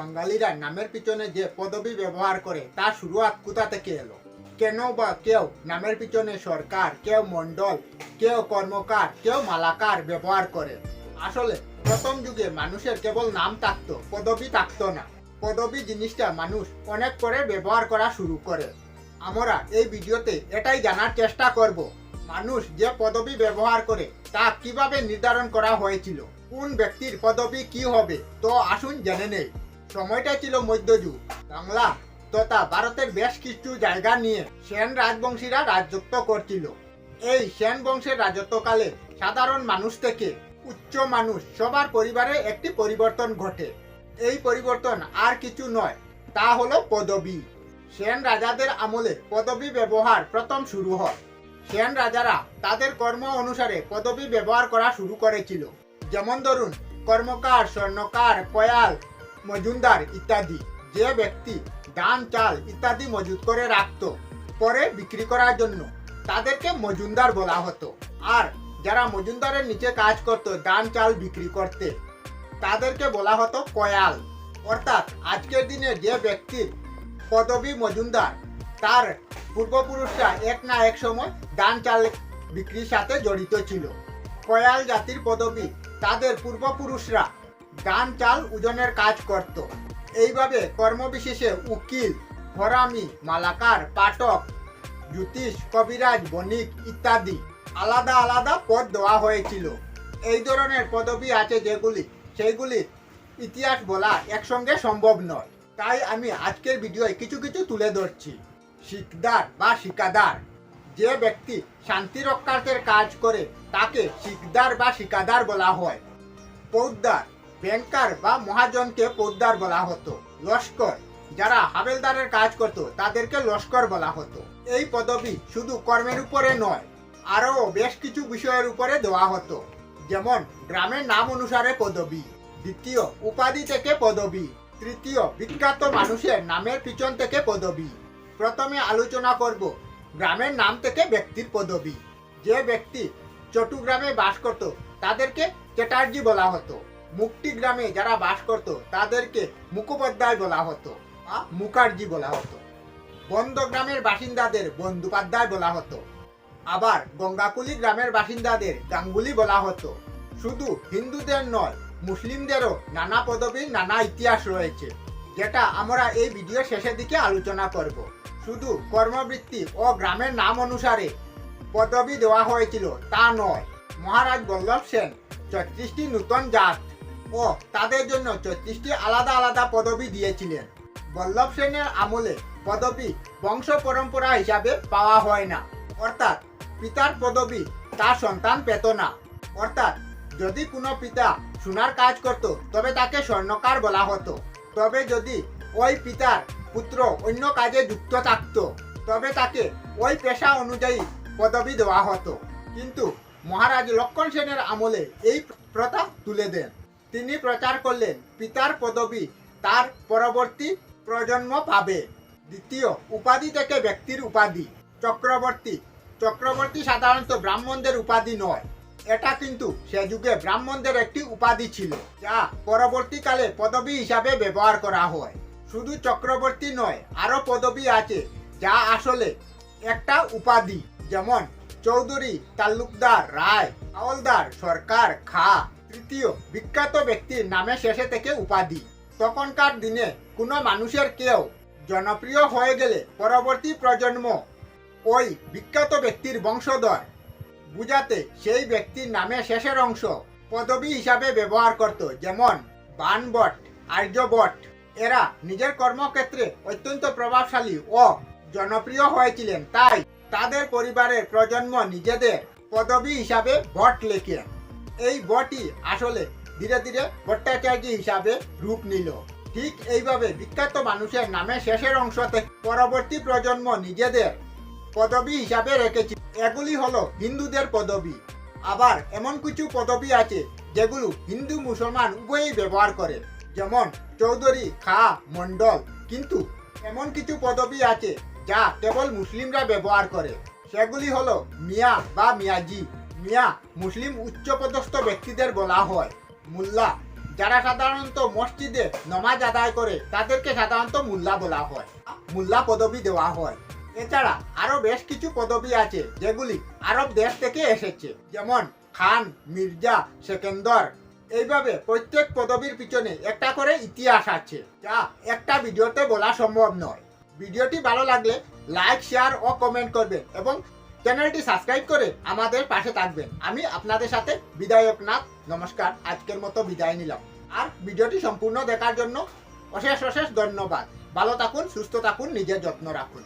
বাঙালিরা নামের পিছনে যে পদবি ব্যবহার করে তার শুরুয়াত কোথা থেকে এলো? কেন বা কেউ নামের পিছনে সরকার, কেউ মণ্ডল, কেউ কর্মকার, কেউ মালাকার ব্যবহার করে? আসলে প্রথম যুগে মানুষের কেবল নাম থাকতো, পদবি থাকতো না। পদবি জিনিসটা মানুষ অনেক পরে ব্যবহার করা শুরু করে। আমরা এই ভিডিওতে এটাই জানার চেষ্টা করব, মানুষ যে পদবি ব্যবহার করে, তা কীভাবে নির্ধারণ করা হয়েছিল? কোন ব্যক্তির পদবি কি হবে? তো আসুন জেনে নেই। সময়টা ছিল মধ্যযুগ। বাংলা তথা ভারতের বেশ কিছু জায়গা নিয়ে সেন রাজবংশীরা রাজত্ব করছিল। এই সেন বংশের রাজত্বকালে সাধারণ মানুষ থেকে উচ্চ মানুষ সবার পরিবারে একটি পরিবর্তন ঘটে। এই পরিবর্তন আর কিছু নয়, তা হলো পদবি। সেন রাজাদের আমলে পদবি ব্যবহার প্রথম শুরু হয়। সেন রাজারা তাদের কর্ম অনুসারে পদবি ব্যবহার করা শুরু করেছিল। যেমন ধরুন, কর্মকার, স্বর্ণকার কয়াল মজুমদার ইত্যাদি। যে ব্যক্তি ধান, চাল ইত্যাদি মজুত করে রাখত, পরে বিক্রি করার জন্য তাদেরকে মজুমদার বলা হতো। আর যারা মজুমদারের নিচে কাজ করত, ধান, চাল বিক্রি করতে, তাদেরকে বলা হতো কয়াল। অর্থাৎ আজকের দিনে যে ব্যক্তির পদবী মজুমদার, তার পূর্বপুরুষরা এক না এক সময় ধান, চাল বিক্রির সাথে জড়িত ছিল। কয়াল জাতির পদবী তাদের পূর্বপুরুষরা ধান চাল ওজনের কাজ করত। এইভাবে কর্মবিশেষে উকিল হরামি মালাকার, পাঠক, জ্যোতিষ, কবিরাজ, বণিক ইত্যাদি আলাদা আলাদা পদ দেওয়া হয়েছিল। এই ধরনের পদবি আছে যেগুলি সেইগুলির ইতিহাস বলা একসঙ্গে সম্ভব নয়। তাই আমি আজকের ভিডিওয় কিছু কিছু তুলে ধরছি। শিকদার বা শিকাদার। যে ব্যক্তি শান্তি রক্ষার্থের কাজ করে, তাকে শিকদার বা শিকাদার বলা হয়। পৌদ্দার। ব্যাংকার বা মহাজনকে পোদ্দার বলা হতো। লস্কর, যারা হাবেলদারের কাজ করত, তাদেরকে লস্কর বলা হতো। এই পদবি শুধু কর্মের উপরে নয়, আরও বেশ কিছু বিষয়ের উপরে দেওয়া হতো। যেমন গ্রামের নাম অনুসারে পদবি, দ্বিতীয় উপাধি থেকে পদবি, তৃতীয় বিখ্যাত মানুষের নামের পিছন থেকে পদবি। প্রথমে আলোচনা করব গ্রামের নাম থেকে ব্যক্তির পদবি। যে ব্যক্তি চট্টগ্রামে বাস করত, তাদেরকে চ্যাটার্জি বলা হতো। মুক্তি গ্রামে যারা বাস করত, তাদেরকে মুখোপাধ্যায় বলা হতো, বা মুখার্জি বলা হতো। বন্ধ গ্রামের বাসিন্দাদের বন্দ্যোপাধ্যায় বলা হতো। আবার গঙ্গাকুলি গ্রামের বাসিন্দাদের গাঙ্গুলি বলা হতো। শুধু হিন্দুদের নয়, মুসলিমদেরও নানা পদবীর নানা ইতিহাস রয়েছে, যেটা আমরা এই ভিডিও শেষের দিকে আলোচনা করব। শুধু কর্মবৃত্তি ও গ্রামের নাম অনুসারে পদবি দেওয়া হয়েছিল তা নয়। মহারাজ বল্লভ সেন, ছত্রিশটি নূতন জাত ও, তাদের জন্য চৌত্রিশটি আলাদা আলাদা পদবি দিয়েছিলেন। বল্লভ সেনের আমলে পদবি বংশ পরম্পরা হিসাবে পাওয়া হয় না। অর্থাৎ পিতার পদবি তার সন্তান পেত না। অর্থাৎ যদি কোনো পিতা সোনার কাজ করত, তবে তাকে স্বর্ণকার বলা হতো। তবে যদি ওই পিতার পুত্র অন্য কাজে যুক্ত থাকত, তবে তাকে ওই পেশা অনুযায়ী পদবি দেওয়া হতো। কিন্তু মহারাজ লক্ষণ সেনের আমলে এই প্রথা তুলে দেন। তিনি প্রচার করলেন, পিতার পদবি তার পরবর্তী প্রজন্ম পাবে। দ্বিতীয়, উপাধি থেকে ব্যক্তির উপাধি। চক্রবর্তী চক্রবর্তী সাধারণত ব্রাহ্মণদের উপাধি নয়। এটা কিন্তু সে যুগে ব্রাহ্মণদের একটি উপাধি ছিল, যা পরবর্তীকালে পদবি হিসাবে ব্যবহার করা হয়। শুধু চক্রবর্তী নয় আরও পদবি আছে যা আসলে একটা উপাধি, যেমন চৌধুরী, তালুকদার, রায়, হাওলদার, সরকার, খা তৃতীয় বিখ্যাত ব্যক্তির নামে শেষে থেকে উপাধি। তখনকার দিনে কোনো মানুষের কেউ জনপ্রিয় হয়ে গেলে পরবর্তী প্রজন্ম ওই বিখ্যাত ব্যক্তির বংশধর বুঝাতে সেই ব্যক্তির নামে শেষের অংশ পদবি হিসাবে ব্যবহার করত, যেমন বানবট, আর্যবট। এরা নিজের কর্মক্ষেত্রে অত্যন্ত প্রভাবশালী ও জনপ্রিয় হয়েছিলেন, তাই তাদের পরিবারের প্রজন্ম নিজেদের পদবি হিসাবে ভট লেখেন। এই বটি আসলে ধীরে ধীরে ভট্টাচার্য হিসাবে রূপ নিল। ঠিক এইভাবে বিখ্যাত মানুষের নামে শেষের অংশ থেকে পরবর্তী প্রজন্ম নিজেদের পদবি হিসাবে রেখেছি। এগুলি হলো হিন্দুদের পদবি। আবার এমন কিছু পদবি আছে যেগুলো হিন্দু মুসলমান উভয়ই ব্যবহার করে। যেমন চৌধুরী খা মণ্ডল। কিন্তু এমন কিছু পদবি আছে যা কেবল মুসলিমরা ব্যবহার করে। সেগুলি হলো মিয়া বা মিয়াজি। মিয়া, মুসলিম উচ্চপদস্থ ব্যক্তিদের বলা হয়। মুল্লা, যারা সাধারণত মসজিদে নমাজ আদায় করে, তাদেরকে সাধারণত মুল্লা বলা হয়। মুল্লা পদবি দেওয়া হয়। এছাড়া আরও বেশ কিছু পদবি আছে, যেগুলি আরব দেশ থেকে এসেছে। যেমন খান, মির্জা, সেকেন্দর। এইভাবে প্রত্যেক পদবীর পিছনে একটা করে ইতিহাস আছে, যা একটা ভিডিওতে বলা সম্ভব নয়। ভিডিওটি ভালো লাগলে লাইক, শেয়ার ও কমেন্ট করবেন এবং চ্যানেলটি সাবস্ক্রাইব করে আমাদের পাশে থাকবেন। আমি আপনাদের সাথে বিদায়ক নাথ নমস্কার, আজকের মতো বিদায় নিলাম। আর ভিডিওটি সম্পূর্ণ দেখার জন্য অশেষ অশেষ ধন্যবাদ। ভালো থাকুন, সুস্থ থাকুন, নিজের যত্ন রাখুন।